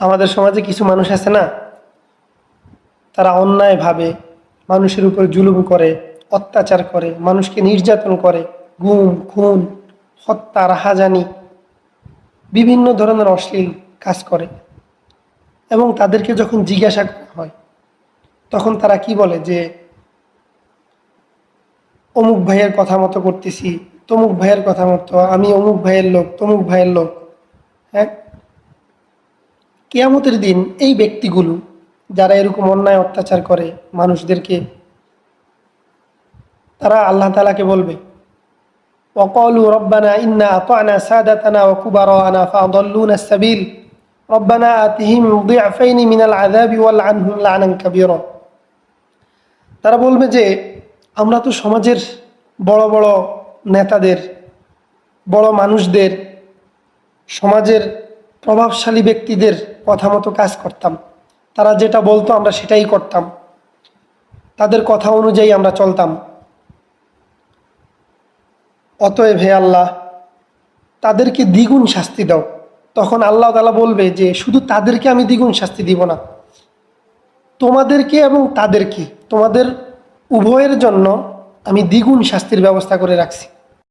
আমাদের সমাজে কিছু মানুষ আছে না? তারা অন্যায়ভাবে মানুষের উপর জুলুম করে, অত্যাচার করে, মানুষকে নির্যাতন করে, গুম, খুন, হত্যা, রাহাজানি, বিভিন্ন ধরনের অশ্লীল কাজ করে এবং তাদেরকে যখন জিজ্ঞাসা করা হয়, তখন তারা কি বলে যে, অমুক ভাইয়ের কথা মতো করতেছি, তমুক ভাইয়ের কথা মতো, আমি অমুক ভাইয়ের লোক, তমুক ভাইয়ের লোক। হ্যাঁ? কেয়ামতের দিন এই ব্যক্তিগুলো যারা এরকম অন্যায় অত্যাচার করে মানুষদেরকে, তারা আল্লাহ তালাকে বলবে অকল রব্বানা ইন্না আতানা সাদাতানা ও কুবারানা ফাদল্লুনা সাবিল। রব্বানা আতিহিম দুয়াফাইনি মিনাল আযাবি ওয়াল আনহুম লানান কাবীরা। তারা বলবে যে, আমরা তো সমাজের বড় বড় নেতাদের, বড় মানুষদের, সমাজের প্রভাবশালী ব্যক্তিদের কথা মতো কাজ করতাম। তারা যেটা বলতো আমরা সেটাই করতাম। তাদের কথা অনুযায়ী আমরা চলতাম। অতএব হে আল্লাহ, তাদেরকে দ্বিগুণ শাস্তি দাও। তখন আল্লাহ তালা বলবে যে, শুধু তাদেরকে আমি দ্বিগুণ শাস্তি দিব না। তোমাদেরকে এবং তাদেরকে, তোমাদের উভয়ের জন্য আমি দ্বিগুণ শাস্তির ব্যবস্থা করে রাখছি।